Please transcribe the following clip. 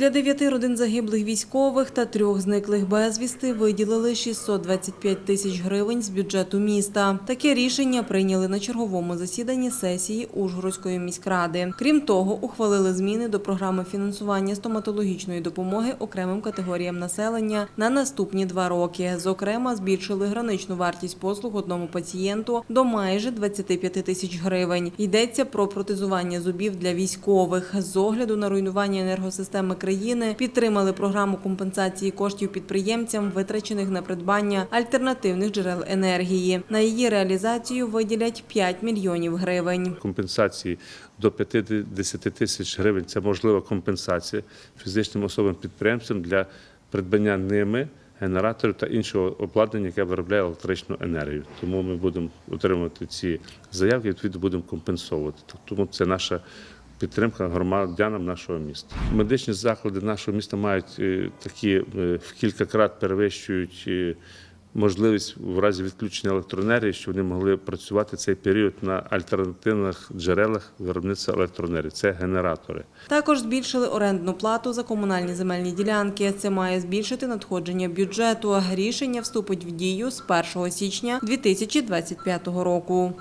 Для дев'яти родин загиблих військових та трьох зниклих безвісти виділили 625 тисяч гривень з бюджету міста. Таке рішення прийняли на черговому засіданні сесії Ужгородської міськради. Крім того, ухвалили зміни до програми фінансування стоматологічної допомоги окремим категоріям населення на наступні два роки. Зокрема, збільшили граничну вартість послуг одному пацієнту до майже 25 тисяч гривень. Йдеться про протезування зубів для військових. З огляду на руйнування енергосистеми країни підтримали програму компенсації коштів підприємцям, витрачених на придбання альтернативних джерел енергії. На її реалізацію виділять 5 мільйонів гривень. компенсації до 50 тисяч гривень. Це можлива компенсація фізичним особам підприємцям для придбання ними генераторів та іншого обладнання, яке виробляє електричну енергію. Тому ми будемо отримувати ці заявки, відповідно будемо компенсовувати. Тому це наша. Підтримка громадянам нашого міста. Медичні заклади нашого міста мають е, такі е, в кілька крат перевищують е, можливість в разі відключення електроенергії, щоб вони могли працювати цей період на альтернативних джерелах виробництва електроенергії. Це генератори. Також збільшили орендну плату за комунальні земельні ділянки. Це має збільшити надходження бюджету. Рішення вступить в дію з 1 січня 2025 року.